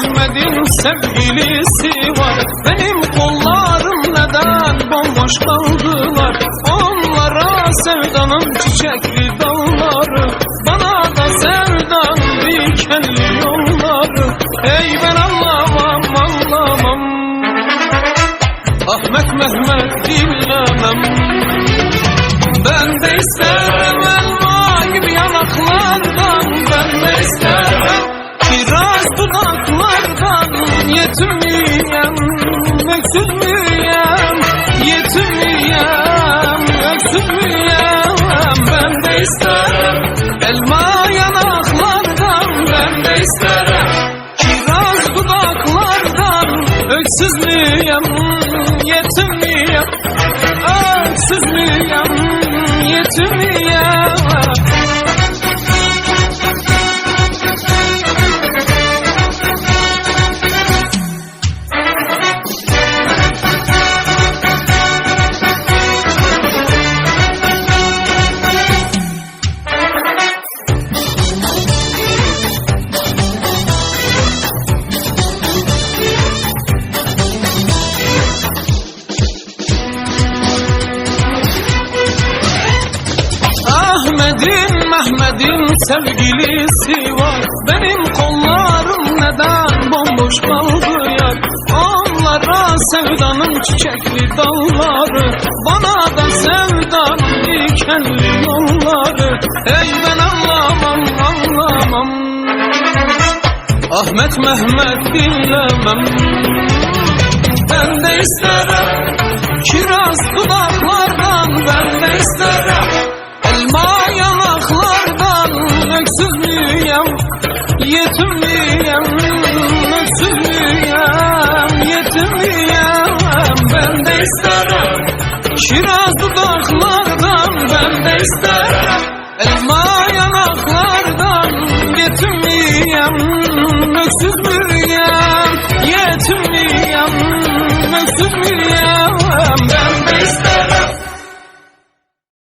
Mehmet'in sevgilisi var. Benim kollarım neden bomboş kaldılar? Onlara sevdanın çiçekli dalları. Bana da sevdanın dikenli yolları. Ey ben anlamam anlamam. Ahmet Mehmet dinlemem. Ben de isterim Öksüz müyem Ben de isterim. Elma yanaklardan Ben de isterim. Kiraz dudaklardan Öksüz müyem, yetim miyim Öksüz müyem, yetim miyim Ahmet'in sevgilisi var. Benim kollarım neden bomboş kaldı yar? Onlara sevdanın çiçekli dalları Bana da sevdanın dikenli yolları. Ey ben anlamam anlamam. Ahmet Mehmet dinlemem. Ben de isterim Kiraz dudaklardan ben de isterim yetimliyim Öksüzlüyüm yetimliyim Ben de isterim. Şiraz dudaklardan ben de isterim. Elma yanaklardan yetimliyim